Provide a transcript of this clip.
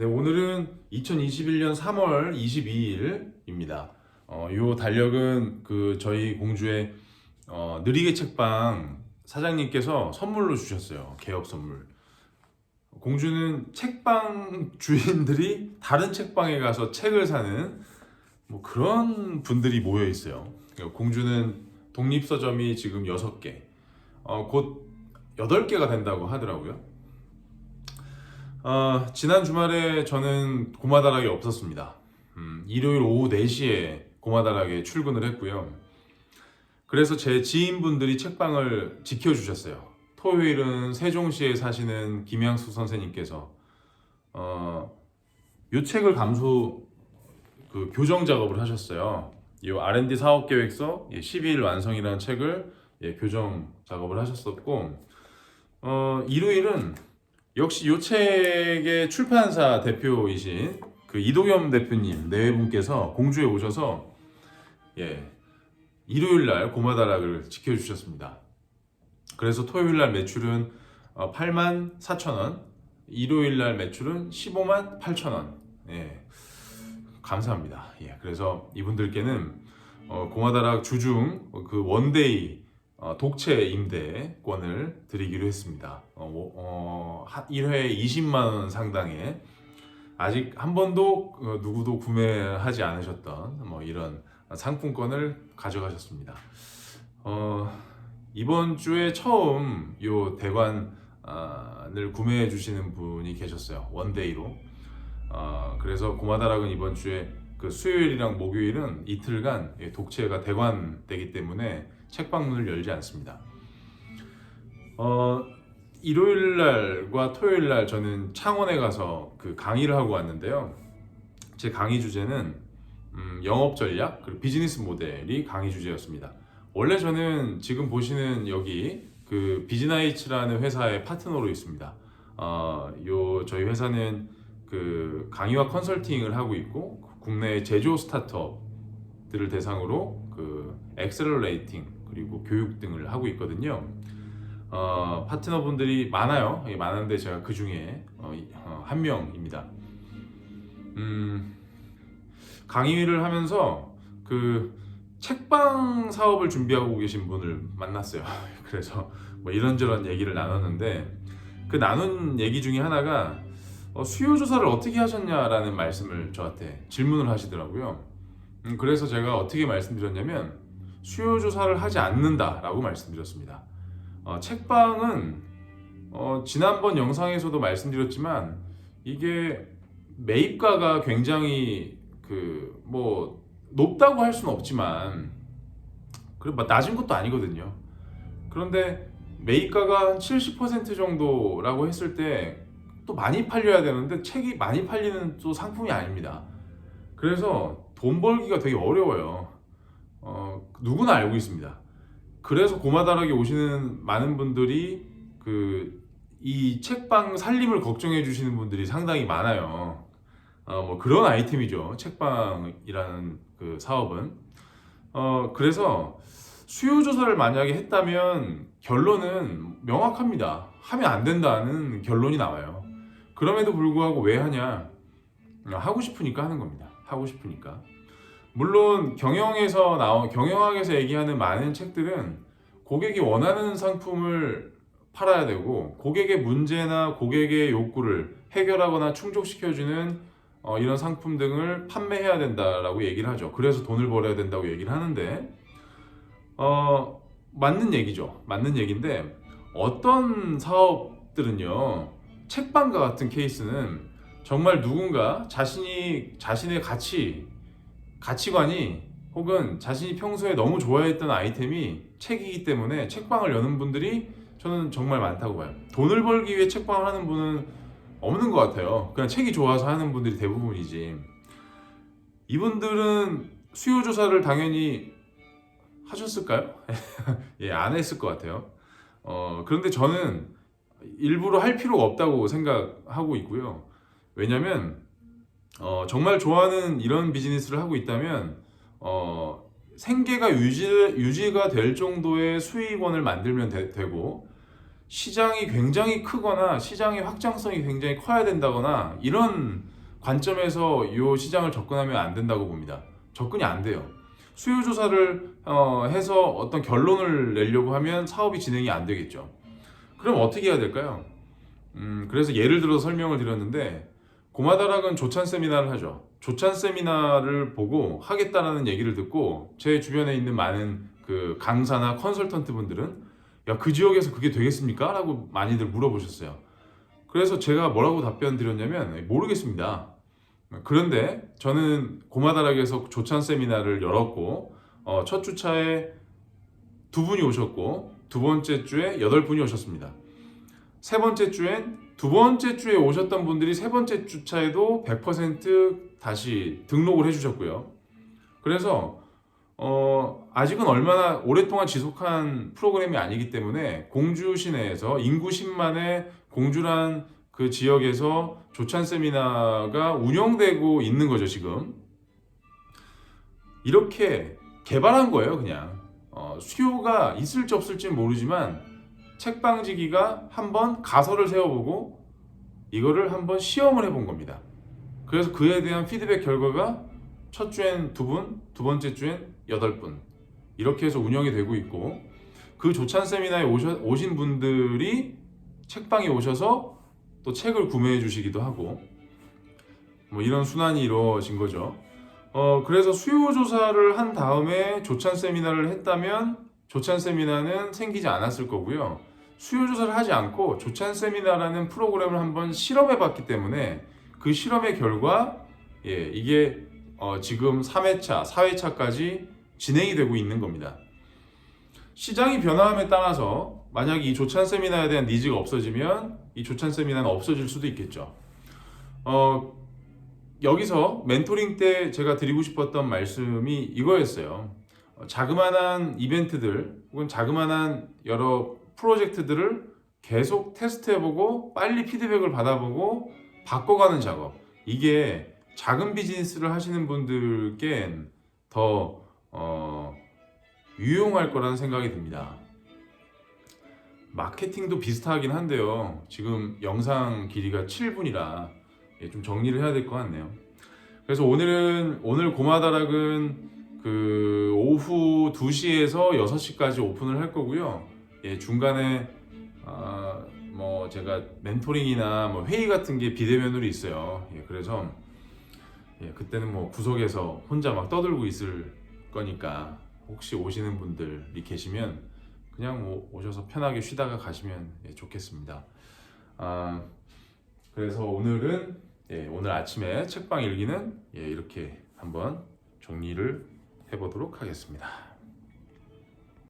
네, 오늘은 2021년 3월 22일입니다. 어, 요 달력은 그 저희 공주의 어, 느리게 책방 사장님께서 선물로 주셨어요. 개업 선물. 공주는 책방 주인들이 다른 책방에 가서 책을 사는 뭐 그런 분들이 모여 있어요. 그러니까 공주는 독립서점이 지금 6개, 어, 곧 8개가 된다고 하더라고요. 어, 지난 주말에 저는 고마다락에 없었습니다. 음, 일요일 오후 4시에 고마다락에 출근을 했고요. 그래서 제 지인분들이 책방을 지켜주셨어요. 토요일은 세종시에 사시는 김양수 선생님께서 어, 요 책을 감수 그 교정 작업을 하셨어요. 이 R&D 사업 계획서 12일 완성이라는 책을 예, 교정 작업을 하셨었고 어, 일요일은 역시 요 책의 출판사 대표이신 그 이도겸 대표님 네 분께서 공주에 오셔서 예 일요일 날 고마다락을 지켜주셨습니다. 그래서 토요일 날 매출은 어, 8만 4천 원, 일요일 날 매출은 15만 8천 원. 예 감사합니다. 예 그래서 이분들께는 어, 고마다락 주중 그 원데이 어, 독채 임대권을 드리기로 했습니다. 어, 뭐, 어, 한 1회 20만 원 상당의 아직 한 번도 어, 누구도 구매하지 않으셨던 뭐 이런 상품권을 가져가셨습니다. 어, 이번 주에 처음 요 대관을 구매해 주시는 분이 계셨어요. 원데이로. 어, 그래서 고마다락은 이번 주에 그 수요일이랑 목요일은 이틀간 예, 독채가 대관되기 때문에 책방문을 열지 않습니다. 어, 일요일 날과 토요일 날 저는 창원에 가서 그 강의를 하고 왔는데요. 제 강의 주제는 음, 영업 전략 그리고 비즈니스 모델이 강의 주제였습니다. 원래 저는 지금 보시는 여기 그 비즈나이츠라는 회사의 파트너로 있습니다. 어, 요 저희 회사는 그 강의와 컨설팅을 하고 있고 국내 제조 스타트업들을 대상으로 그 엑셀러레이팅 그리고 교육 등을 하고 있거든요. 어, 파트너분들이 많아요. 예, 많은데 제가 그 중에 어, 이- 어, 한 명입니다. 음, 강의를 하면서 그 책방 사업을 준비하고 계신 분을 만났어요. 그래서 뭐 이런저런 얘기를 나눴는데 그 나눈 얘기 중에 하나가 어, 수요 조사를 어떻게 하셨냐라는 말씀을 저한테 질문을 하시더라고요. 음, 그래서 제가 어떻게 말씀드렸냐면 수요 조사를 하지 않는다라고 말씀드렸습니다. 어, 책방은 어, 지난번 영상에서도 말씀드렸지만 이게 매입가가 굉장히 그 뭐 높다고 할 수는 없지만 그리고 막 낮은 것도 아니거든요. 그런데 매입가가 한 70% 정도라고 했을 때 또 많이 팔려야 되는데 책이 많이 팔리는 또 상품이 아닙니다. 그래서 돈 벌기가 되게 어려워요. 어, 누구나 알고 있습니다. 그래서 고마다락에 오시는 많은 분들이 그 이 책방 살림을 걱정해 주시는 분들이 상당히 많아요. 어, 뭐 그런 아이템이죠. 책방이라는 그 사업은. 어, 그래서 수요 조사를 만약에 했다면 결론은 명확합니다. 하면 안 된다는 결론이 나와요. 그럼에도 불구하고 왜 하냐? 하고 싶으니까 하는 겁니다. 하고 싶으니까. 물론 경영에서 나온 경영학에서 얘기하는 많은 책들은 고객이 원하는 상품을 팔아야 되고 고객의 문제나 고객의 욕구를 해결하거나 충족시켜주는 어, 이런 상품 등을 판매해야 된다라고 얘기를 하죠. 그래서 돈을 벌어야 된다고 얘기를 하는데 어, 맞는 얘기죠. 맞는 얘기인데 어떤 사업들은요 책방과 같은 케이스는 정말 누군가 자신이 자신의 가치 가치관이 혹은 자신이 평소에 너무 좋아했던 아이템이 책이기 때문에 책방을 여는 분들이 저는 정말 많다고 봐요. 돈을 벌기 위해 책방을 하는 분은 없는 것 같아요. 그냥 책이 좋아서 하는 분들이 대부분이지. 이분들은 수요 조사를 당연히 하셨을까요? 예, 안 했을 것 같아요. 어, 그런데 저는 일부러 할 필요가 없다고 생각하고 있고요. 왜냐면 어, 정말 좋아하는 이런 비즈니스를 하고 있다면 어, 생계가 유지, 유지가 될 정도의 수익원을 만들면 되, 고 시장이 굉장히 크거나 시장의 확장성이 굉장히 커야 된다거나 이런 관점에서 이 시장을 접근하면 안 된다고 봅니다. 접근이 안 돼요. 수요 조사를 어, 해서 어떤 결론을 내려고 하면 사업이 진행이 안 되겠죠. 그럼 어떻게 해야 될까요? 음, 그래서 예를 들어 설명을 드렸는데 고마다락은 조찬 세미나를 하죠. 조찬 세미나를 보고 하겠다라는 얘기를 듣고 제 주변에 있는 많은 그 강사나 컨설턴트 분들은 야 그 지역에서 그게 되겠습니까? 라고 많이들 물어보셨어요. 그래서 제가 뭐라고 답변 드렸냐면 모르겠습니다. 그런데 저는 고마다락에서 조찬 세미나를 열었고 어, 첫 주차에 두 분이 오셨고 두 번째 주에 여덟 분이 오셨습니다. 세 번째 주엔 두 번째 주에 오셨던 분들이 세 번째 주차에도 100% 다시 등록을 해주셨고요. 그래서 어, 아직은 얼마나 오랫동안 지속한 프로그램이 아니기 때문에 공주 시내에서 인구 10만의 공주란 그 지역에서 조찬 세미나가 운영되고 있는 거죠 지금. 이렇게 개발한 거예요 그냥. 어, 수요가 있을지 없을지는 모르지만 책방지기가 한번 가설을 세워보고 이거를 한번 시험을 해본 겁니다. 그래서 그에 대한 피드백 결과가 첫 주엔 두 분, 두 번째 주엔 여덟 분 이렇게 해서 운영이 되고 있고 그 조찬 세미나에 오셔, 오신 분들이 책방에 오셔서 또 책을 구매해 주시기도 하고 뭐 이런 순환이 이루어진 거죠. 어 그래서 수요 조사를 한 다음에 조찬 세미나를 했다면 조찬 세미나는 생기지 않았을 거고요. 수요 조사를 하지 않고 조찬 세미나라는 프로그램을 한번 실험해 봤기 때문에 그 실험의 결과 예, 이게 어, 지금 3회차, 4회차까지 진행이 되고 있는 겁니다. 시장이 변화함에 따라서 만약 이 조찬 세미나에 대한 니즈가 없어지면 이 조찬 세미나는 없어질 수도 있겠죠. 어, 여기서 멘토링 때 제가 드리고 싶었던 말씀이 이거였어요. 어, 자그마한 이벤트들 혹은 자그마한 여러 프로젝트들을 계속 테스트해보고 빨리 피드백을 받아보고 바꿔가는 작업. 이게 작은 비즈니스를 하시는 분들께는 더 어, 유용할 거라는 생각이 듭니다. 마케팅도 비슷하긴 한데요. 지금 영상 길이가 7분이라 예, 좀 정리를 해야 될 것 같네요. 그래서 오늘은 오늘 고마다락은 그 오후 2시에서 6시까지 오픈을 할 거고요. 예, 중간에 아, 뭐 제가 멘토링이나 뭐 회의 같은 게 비대면으로 있어요. 예, 그래서 예, 그때는 뭐 구석에서 혼자 막 떠들고 있을 거니까 혹시 오시는 분들이 계시면 그냥 뭐 오셔서 편하게 쉬다가 가시면 예, 좋겠습니다. 아, 그래서 오늘은 예, 오늘 아침에 책방 일기는 예, 이렇게 한번 정리를 해보도록 하겠습니다.